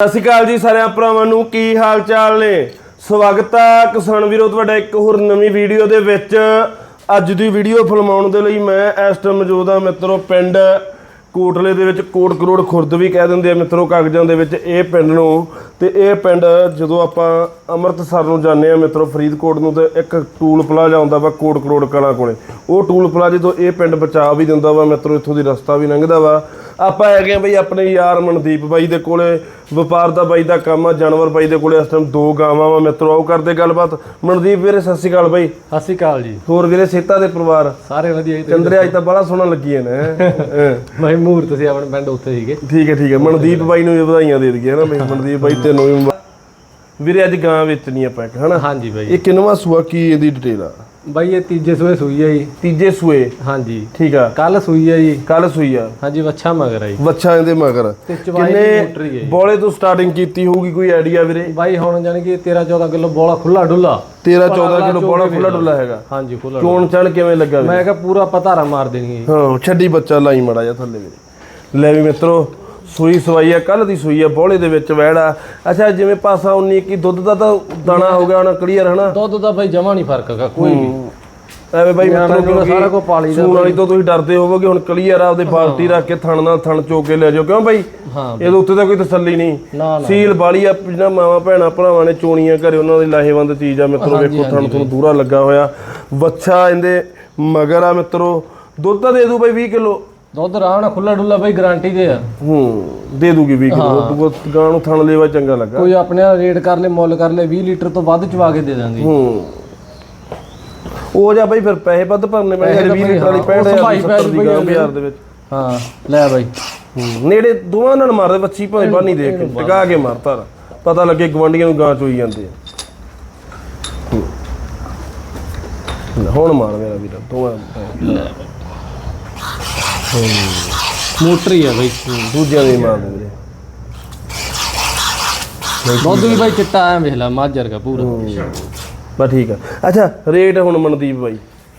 ਸਤਿ ਸ਼੍ਰੀ ਅਕਾਲ ਜੀ ਸਾਰਿਆਂ ਭਰਾਵਾਂ ਨੂੰ, ਕੀ ਹਾਲ ਚਾਲ ਨੇ? ਸਵਾਗਤ ਹੈ ਕਿਸਾਨ ਵੀਰੋ, ਤੁਹਾਡਾ ਇੱਕ ਹੋਰ ਨਵੀਂ ਵੀਡੀਓ ਦੇ ਵਿੱਚ। ਅੱਜ ਦੀ ਵੀਡੀਓ ਫਿਲਮਾਉਣ ਦੇ ਲਈ ਮੈਂ ਇਸ ਟਾਈਮ ਮੌਜੂਦ ਹਾਂ ਮਿੱਤਰੋ ਪਿੰਡ ਕੋਟਲੇ ਦੇ ਵਿੱਚ, ਕੋਟ ਕਰੋੜ ਖੁਰਦ ਵੀ ਕਹਿ ਦਿੰਦੇ ਆ ਮਿੱਤਰੋ ਕਾਗਜ਼ਾਂ ਦੇ ਵਿੱਚ ਇਹ ਪਿੰਡ ਨੂੰ। ਤੇ ਇਹ ਪਿੰਡ ਜਦੋਂ ਆਪਾਂ ਅੰਮ੍ਰਿਤਸਰ ਨੂੰ ਜਾਂਦੇ ਆ ਮਿੱਤਰੋ, ਫਰੀਦਕੋਟ ਨੂੰ ਤੇ ਇੱਕ ਟੂਲ ਪਲਾਜ਼ਾ ਆਉਂਦਾ ਵਾ ਕੋਟ ਕਰੋੜ ਕਲਾਂ ਕੋਲੇ। ਉਹ ਟੂਲ ਪਲਾਜ਼ੇ ਤੋਂ ਇਹ ਪਿੰਡ ਬਚਾ ਵੀ ਦਿੰਦਾ ਵਾ ਮਿੱਤਰੋ, ਇੱਥੋਂ ਦੀ ਰਸਤਾ ਵੀ ਲੰਘਦਾ ਵਾ। ਆਪਾਂ ਹੈਗੇ ਆ ਬਈ ਆਪਣੇ ਯਾਰ ਮਨਦੀਪ ਬਾਈ ਦੇ ਕੋਲੇ ਵਪਾਰ ਦਾ ਬਾਈ ਦਾ ਕੰਮ ਆ ਜਾਨਵਰ ਬਾਈ ਦੇ ਕੋਲੇ ਇਸ ਟਾਈਮ ਦੋ ਗਾਵਾਂ ਵਾ ਮਿੱਤਰੋ ਆਓ ਕਰਦੇ ਗੱਲਬਾਤ। ਮਨਦੀਪ ਵੀਰੇ ਸਤਿ ਸ਼੍ਰੀ ਅਕਾਲ ਬਾਈ। ਸਤਿ ਸ਼੍ਰੀ ਅਕਾਲ ਜੀ। ਹੋਰ ਵੀਰੇ ਸੇਤਾ ਦੇ ਪਰਿਵਾਰ? ਸਾਰੇ ਵਧੀਆ ਜੀ ਚੰਦਰੇ ਅੱਜ ਤਾਂ ਬੜਾ ਸੋਹਣਾ ਲੱਗੀ ਨਾ। ਮੈਂ ਮੂਰਤ ਸੀ ਆਪਣੇ ਪਿੰਡ ਉੱਥੇ ਸੀਗੇ। ਠੀਕ ਹੈ ਠੀਕ ਹੈ। ਮਨਦੀਪ ਬਾਈ ਨੂੰ ਵੀ ਵਧਾਈਆਂ ਦੇ ਦਈਏ ਹਨਾ ਬਈ। ਮਨਦੀਪ ਬਾਈ ਤੈਨੂੰ ਵੀ ਵੀਰੇ ਅੱਜ ਗਾਂ ਵੇਚਣੀ ਆਪਾਂ ਇੱਕ ਹਨਾ? ਹਾਂਜੀ ਬਾਈ। ਇਹ ਕਿੰਨਵਾ ਸੂਆ ਕੀ ਇਹਦੀ ਡਿਟੇਲ ਆ? ਬਾਈ ਇਹ ਤੀਜੇ ਸੂਏ ਸੂਈ ਹੈ ਜੀ। ਤੀਜੇ ਸੂਏ? ਹਾਂਜੀ। ਠੀਕ ਆ। ਕੱਲ ਸੂਈ ਹੈ ਜੀ। ਕੱਲ ਸੂਈ ਆ। ਹਾਂਜੀ ਵੱਛਾ ਮਗਰ ਆਈ ਵੱਛਾ ਇਹਦੇ ਮਗਰ। ਜੀ। ਬੋਲੇ ਤੋਂ ਸਟਾਰਟਿੰਗ ਕੀਤੀ ਹੋਊਗੀ ਕੋਈ ਆਈਡੀਆ ਵੀਰੇ? ਬਾਈ ਹੁਣ ਜਾਣੀ ਕਿ 13 14 ਕਿਲੋ ਬੋਲਾ ਖੁੱਲਾ ਡੁੱਲਾ। 13 14 ਕਿਲੋ ਬੋਲਾ ਖੁੱਲਾ ਡੁੱਲਾ ਹੈਗਾ। ਹਾਂਜੀ ਖੁੱਲਾ ਚੋਣ ਚਣ ਕਿਵੇਂ ਲੱਗਾ? ਮੈਂ ਕਿਹਾ ਪੂਰਾ ਪਤਾਰਾ ਮਾਰ ਦੇਣੀ ਹੈ ਜੀ। ਹਾਂ ਛੱਡੀ ਬੱਚਾ ਲਾਈ ਮੜਾ ਜਾ ਥੱਲੇ ਵੀਰੇ। ਲੈ ਵੀ ਮਿੱਤਰੋ ਸੂਈ ਸਵਾਈ ਆ ਕੱਲ ਦੀ ਸੂਈ ਆ ਬੋਲੇ ਦੇ ਵਿੱਚ ਵੈੜਾ ਅੱਛਾ ਜਿਵੇਂ ਪਾਸਾ 19 ਕੀ ਦੁੱਧ ਦਾ ਤਾਂ ਦਾਣਾ ਹੋ ਗਿਆ ਹੁਣ ਕਲੀਅਰ ਹਨਾ? ਦੁੱਧ ਦਾ ਬਾਈ ਜਮਾ ਨਹੀਂ ਫ਼ਰਕ ਹੈਗਾ ਕੋਈ ਵੀ। ਐਵੇਂ ਬਾਈ ਨਿਆਣਾ ਕਿਉਂਕਿ ਸਾਰਾ ਕੁਝ ਪਾਲੀ ਦਾ ਸੂਣ ਵਾਲੀ ਤੋਂ ਤੁਸੀਂ ਡਰਦੇ ਹੋਵੋਗੇ ਹੁਣ ਕਲੀਅਰ ਆ ਉਹਦੇ ਬਾਲਟੀ ਰੱਖ ਕੇ ਥਣ ਨਾਲ ਥਣ ਚੋ ਕੇ ਲੈ ਜਾਓ। ਕਿਉਂ ਬਾਈ? ਇਹਦੇ ਉੱਤੇ ਤਾਂ ਕੋਈ ਤਸੱਲੀ ਨਹੀਂ। ਸੀਲ ਬਾਲੀ ਆ ਜਿਹਨਾਂ ਮਾਵਾਂ ਭੈਣਾਂ ਭਰਾਵਾਂ ਨੇ ਚੋਣੀਆਂ ਘਰੇ ਉਹਨਾਂ ਦੀ ਲਾਹੇਵੰਦ ਚੀਜ਼ ਆ ਮਿੱਤਰੋ ਵੇਖੋ ਥਣ ਤੁਹਾਨੂੰ ਦੂਰਾ ਲੱਗਾ ਹੋਇਆ। ਵੱਛਾ ਇਹਦੇ ਮਗਰ ਆ ਮਿੱਤਰੋ। ਦੁੱਧ ਤਾਂ ਦੇ ਦੂ ਬਾਈ 20 ਕਿਲੋ। ਦੁੱਧ ਰਾਹ ਨਾਲ ਖੁੱਲਾ ਡੁੱਲਾ ਬਾਈ ਗਾਰੰਟੀ ਦੇ ਆ। ਹੂੰ ਦੇ ਦੂਗੀ 20 ਕਿਲੋ। ਗਾਂ ਨੂੰ ਥਣ ਲੈਵਾ ਚੰਗਾ ਲੱਗਾ। ਕੋਈ ਆਪਣੇ ਨਾਲ ਰੇਟ ਕਰ ਲੈ ਮੁੱਲ ਕਰ ਲੈ 20 ਲੀਟਰ ਤੋਂ ਵੱਧ ਚਵਾ ਕੇ ਦੇ ਦਾਂਗੇ। ਹੂੰ। ਉਹ ਜਾ ਬਾਈ ਫਿਰ ਪੈਸੇ ਵੱਧ ਭਰਨੇ ਪੈਣੇ ਯਾਰ 20 ਲੀਟਰ ਵਾਲੀ 65000 70 ਦੀ ਗਾਂ ਬਾਜ਼ਾਰ ਦੇ ਵਿੱਚ। ਹਾਂ ਲੈ ਬਾਈ। ਹੂੰ ਨੇੜੇ ਦੋਵਾਂ ਨਾਲ ਮਾਰਦੇ ਬੱਚੀ ਭਾਵੇਂ ਬਾਨੀ ਦੇ ਕੇ ਟਿਕਾ ਕੇ ਮਾਰਤਾ ਪਤਾ ਲੱਗੇ ਗਵਾਂਡੀਆਂ ਨੂੰ ਗਾਂ ਚੋਈ ਜਾਂਦੇ ਆ। ਹੁਣ ਮਾਰ ਮੇਰਾ ਵੀਰ ਦੋਵਾਂ ਮੋਟਰੀ ਆ ਬਾਈ। ਦੂਜਿਆਂ ਦੇ ਮਾਰ ਦੇ। ਵੀਰੇ ਦੁੱਧ ਵੀ ਬਾਈ ਚਿੱਟਾ ਐ ਵੇਖ ਲੈ ਮਾਝਰ ਦਾ ਪੂਰਾ। ਬਸ ਠੀਕ ਆ। ਅੱਛਾ ਰੇਟ ਹੁਣ ਮਨਦੀਪ ਬਾਈ।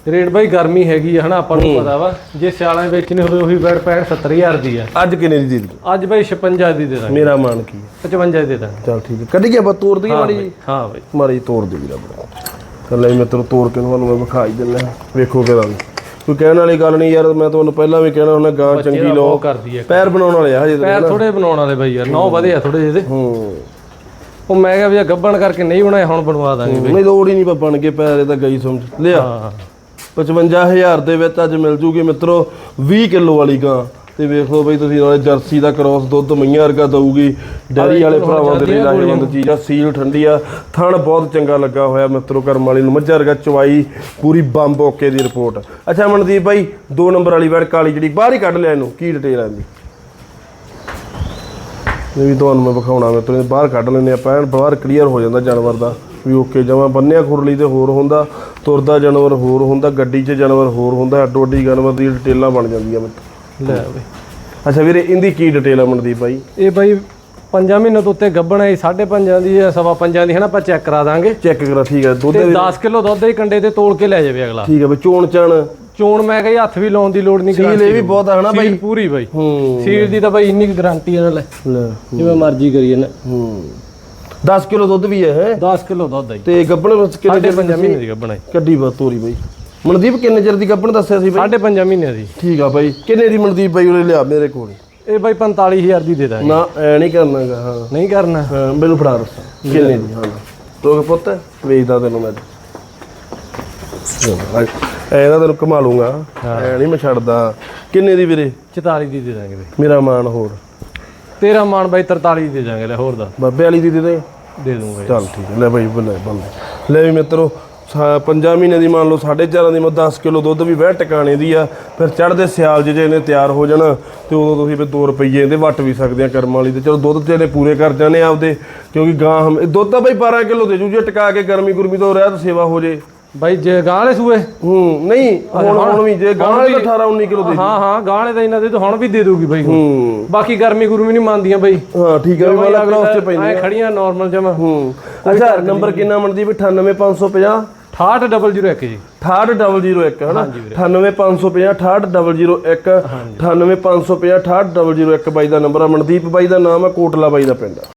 ਰੇਟ ਬਾਈ ਗਰਮੀ ਹੈਗੀ ਆ ਹਨਾ ਆਪਾਂ ਨੂੰ ਪਤਾ ਵਾ। ਜੇ ਸਿਆਲਾਂ ਵਿੱਚ ਨਹੀਂ ਹੋਵੇ ਉਹੀ ਬੈਡ 65 70000 ਦੀ ਆ। ਅੱਜ ਕਿੰਨੇ ਦੀ ਦੇ ਦਿੱਤੀ? ਅੱਜ ਬਾਈ 56 ਦੀ ਦੇ ਦਾਂਗੇ। ਮੇਰਾ ਮਾਨ ਕੀ ਹੈ 55 ਦੀ ਦੇ ਚਲ ਠੀਕ ਹੈ ਕੱਢ ਗਿਆ ਬਾ ਤੋੜ ਦਈਏ ਮਾੜੀ ਜੀ ਹਾਂ ਬਾਈ। ਮਾੜੀ ਤੋੜ ਦੇ ਵੀਰਾ ਬੜਾ। ਚੱਲ ਲੈ ਮਿੱਤਰ ਤੋੜ ਕੇ ਤੁਹਾਨੂੰ ਮੈਂ ਵਿਖਾ ਹੀ ਦਿੰਦਾ। ਵੇਖੋ ਕਿਦਾਂ ਕੋਈ ਕਹਿਣ ਵਾਲੀ ਗੱਲ ਨਹੀਂ ਯਾਰ ਮੈਂ ਤੁਹਾਨੂੰ ਪਹਿਲਾਂ ਵੀ ਕਹਿਣਾ ਹੁੰਦਾ ਗਾਂ ਚੰਗੀ ਕਰਦੀ ਆ ਪੈਰ ਬਣਾਉਣ ਵਾਲੇ ਆ ਹਜੇ ਪੈਰ ਥੋੜੇ ਬਣਾਉਣ ਵਾਲੇ ਬਾਈ ਯਾਰ ਨੌ ਵਧੇ ਆ ਥੋੜੇ ਜਿਹੇ ਹੂੰ। ਉਹ ਮੈਂ ਕਿਹਾ ਵੀ ਗੱਬਣ ਕਰਕੇ ਨਹੀਂ ਬਣਾਏ ਹੁਣ ਬਣਵਾ ਦਾਂਗੇ ਨਹੀਂ ਲੋੜ ਹੀ ਨਹੀਂ ਬਣ ਕੇ ਪੈਰ ਇਹ ਤਾਂ ਗਈ ਸਮਝ। ਲਿਆ ਹਾਂ। 55000 ਦੇ ਵਿੱਚ ਅੱਜ ਮਿਲ ਜੂਗੀ ਮਿੱਤਰੋ 20 ਕਿਲੋ ਵਾਲੀ ਗਾਂ। ਤੇ ਵੇਖ ਲਓ ਬਈ ਤੁਸੀਂ ਨਾਲੇ ਜਰਸੀ ਦਾ ਕ੍ਰੋਸ ਦੁੱਧ ਮਈਆਂ ਵਰਗਾ ਦਊਗੀ। ਡੈਰੀ ਵਾਲੇ ਭਰਾਵਾਂ ਦੇ ਲਈ ਲਾਹੇਵੰਦ ਚੀਜ਼ ਆ ਸੀਲ ਠੰਡੀ ਆ। ਥਣ ਬਹੁਤ ਚੰਗਾ ਲੱਗਾ ਹੋਇਆ ਮਿੱਤਰੋ ਕਰਮ ਵਾਲੀ ਨੂੰ। ਮੱਝਾ ਵਰਗਾ ਚਵਾਈ ਪੂਰੀ ਬੰਬ ਓਕੇ ਦੀ ਰਿਪੋਰਟ। ਅੱਛਾ ਮਨਦੀਪ ਬਾਈ 2 ਨੰਬਰ ਵਾਲੀ ਵੜ ਕਾਲੀ ਜਿਹੜੀ ਬਾਹਰ ਹੀ ਕੱਢ ਲਿਆ ਇਹਨੂੰ ਕੀ ਡਿਟੇਲ ਆ ਇਹਦੀ? ਇਹ ਵੀ ਤੁਹਾਨੂੰ ਮੈਂ ਵਿਖਾਉਣਾ ਮੈਂ ਤੁਹਾਨੂੰ ਬਾਹਰ ਕੱਢ ਲੈਂਦੇ ਆਪਾਂ ਐਨ ਬਾਹਰ ਕਲੀਅਰ ਹੋ ਜਾਂਦਾ ਜਾਨਵਰ ਦਾ ਵੀ ਓਕੇ ਜਮਾ। ਬੰਨਿਆ ਖੁਰਲੀ ਤੇ ਹੋਰ ਹੁੰਦਾ ਤੁਰਦਾ ਜਾਨਵਰ ਹੋਰ ਹੁੰਦਾ ਗੱਡੀ 'ਚ ਜਾਨਵਰ ਹੋਰ ਹੁੰਦਾ ਅੱਡੋ ਅੱਡੀ ਜਾਨਵਰ ਦੀ ਡਿਟੇਲਾਂ ਬਣ ਜਾਂਦੀਆਂ ਮਿੱਤਰ। ਲੈ ਬਾਈ। ਅੱਛਾ ਵੀਰੇ ਇਹਦੀ ਕੀ ਡਿਟੇਲ ਆ ਮਨਦੀਪ ਬਾਈ? ਇਹ ਬਾਈ ਪੰਜਾਂ ਮਹੀਨੇ ਤੋਂ ਉੱਤੇ ਗੱਬਣ ਆਈ ਸਾਢੇ ਪੰਜਾਂ ਦੀ ਜਾਂ ਸਵਾ ਪੰਜਾਂ ਦੀ ਹਨਾ ਆਪਾਂ ਚੈੱਕ ਕਰਾ ਦਾਂਗੇ। ਚੈੱਕ ਕਰਾ ਠੀਕ ਹੈ ਦੁੱਧ ਤੇ 10 ਕਿਲੋ ਦੁੱਧ ਹੀ ਕੰਡੇ ਤੇ ਤੋਲ ਕੇ ਲੈ ਜਾਵੇ ਅਗਲਾ। ਠੀਕ ਹੈ ਬਈ ਚੋਣ ਚਣ। ਚੋਣ ਮੈਂ ਕਹੀ ਹੱਥ ਵੀ ਲਾਉਣ ਦੀ ਲੋੜ ਨਹੀਂ ਸੀਲ ਇਹ ਵੀ ਬਹੁਤ ਆ ਹਨਾ ਬਾਈ? ਪੂਰੀ ਬਾਈ। ਹੂੰ। ਸੀਲ ਦੀ ਤਾਂ ਬਾਈ ਇੰਨੀ ਗਾਰੰਟੀ ਹੈ ਨਾਲ ਲੈ। ਜਿਵੇਂ ਮਰਜ਼ੀ ਕਰੀਏ ਨਾ। ਹੂੰ। 10 ਕਿਲੋ ਦੁੱਧ ਵੀ ਹੈ ਹੈਂ? 10 ਕਿਲੋ ਦੁੱਧ ਆਈ ਤੇ ਗੱਬਣ ਵਿੱਚ ਕਿੰਨੇ ਸਾਢੇ ਚਿਰ ਪੰਜਾਂ ਮਹੀਨੇ ਦੀ ਗੱਬਣ ਆਈ ਕੱਢੀ ਬਾ ਤੋਰੀ ਬਾਈ। ਮਨਦੀਪ ਕਿੰਨੇ ਚਿਰ ਦੀ ਗੱਬਣ ਦੱਸਿਆ ਸੀ ਬਾਈ? ਸਾਢੇ ਪੰਜਾਂ ਮਹੀਨੇ ਦੀ। ਠੀਕ ਆ ਬਾਈ। ਕਿੰਨੇ ਦੀ ਮਨਦੀਪ ਬਾਈ ਉਹਨੇ ਲਿਆ ਮੇਰੇ ਕੋਲ? ਇਹ ਬਾਈ 45000 ਦੀ ਦੇ ਦਾਂਗੇ। ਨਾ ਐ ਨਹੀਂ ਕਰਨਾਗਾ ਹਾਂ। ਨਹੀਂ ਕਰਨਾ। ਹਾਂ ਮੈਨੂੰ ਫੜਾ ਰਸਾ। ਕਿੰਨੇ ਦੀ ਹਾਂ। ਤੋਗੇ ਪੁੱਤ ਵੇਚਦਾ ਤੈਨੂੰ ਮੈਂ। ਐ ਨਾ ਤੈਨੂੰ ਕਮਾ ਲੂੰਗਾ ਐ ਨਹੀਂ ਮੈਂ ਛੱਡਦਾ। ਕਿੰਨੇ ਦੀ ਵੀਰੇ? 44 ਦੀ ਦੇ ਦਾਂਗੇ ਬਾਈ। ਮੇਰਾ ਮਾਨ ਹੋਰ। ਤੇਰਾ ਮਾਨ ਬਾਈ 43 ਦੀ ਦੇ ਦਾਂਗੇ ਲੈ ਹੋਰ ਦਾ ਬਾਬੇ ਵਾਲੀ ਦੀ ਦੇ ਦੇ। ਦੇ ਦੂੰਗਾ ਚੱਲ ਠੀਕ ਹੈ ਲੈ ਬਾਈ ਬੱਲੇ ਬੰਦੇ। ਲੈ ਵੀ ਮਿੱਤਰੋ ਪੰਜਾਂ ਮਹੀਨੇ ਦੀ ਮੰਨ ਲਓ 4.5 ਦੀ ਮੈਂ 10 ਕਿਲੋ ਦੁੱਧ ਵੀ ਵਹਿ ਟਿਕਾਣੇ ਦੀ ਆ ਫਿਰ ਚੜ੍ਹਦੇ ਸਿਆਲ ਜੇ ਇਹਨੇ ਤਿਆਰ ਹੋ ਜਾਣਾ ਤੇ ਉਦੋਂ ਤੁਸੀਂ ਫਿਰ 2 ਰੁਪਏ ਇਹਦੇ ਵੱਟ ਵੀ ਸਕਦੇ ਆ ਕਰਮ ਵਾਲੀ ਤੇ ਚਲੋ ਦੁੱਧ ਤੇ ਇਹਨੇ ਪੂਰੇ ਕਰ ਜਾਣੇ ਆਪਦੇ ਕਿਉਂਕਿ ਗਾਂ ਹਮ- ਦੁੱਧ ਤਾਂ ਬਾਈ 12 ਕਿਲੋ ਦੇ ਜੂ ਜੇ ਟਿਕਾ ਕੇ ਗਰਮੀ ਗੁਰਮੀ ਤੋਂ ਰਹਿ ਤਾਂ ਸੇਵਾ ਹੋ ਜੇ। ਬਾਈ ਜੇ ਗਾਂ ਵਾਲੇ ਸੂਏ? ਹੂੰ ਨਹੀਂ ਹੁਣ ਹੁਣ ਵੀ ਜੇ ਗਾਂ ਵਾਲੀ ਤਾਂ 18 19 ਕਿਲੋ ਦੇ ਹਾਂ ਹਾਂ ਗਾਂ ਵਾਲੇ ਤਾਂ ਇਹਨਾਂ ਦੇ ਤਾਂ ਹੁਣ ਵੀ ਦੇ ਦੂਗੀ ਬਾਈ ਹੂੰ। ਬਾਕੀ ਗਰਮੀ ਗੁਰਮੀ ਨਹੀਂ ਮੰਨਦੀਆਂ ਬਾਈ। ਹਾਂ ਠੀਕ ਹੈ ਵਾਲਾ ਕ੍ਰਾਸ 'ਚ ਐ ਪੈਂਦੀ ਖੜੀਆਂ ਨਾਰਮਲ ਜਮਾ। ਹੂੰ। ਅੱਛਾ ਨੰਬਰ ਕਿੰਨਾ ਮਨਦੀਪ? 98550 68001 ਜੀ। 68001 ਹਨਾ? 98550 68001 98550 68001 ਬਾਈ ਦਾ ਨੰਬਰ ਆ। ਮਨਦੀਪ ਬਾਈ ਦਾ ਨਾਮ ਹੈ ਕੋਟਲਾ ਬਾਈ ਦਾ ਪਿੰਡ ਆ।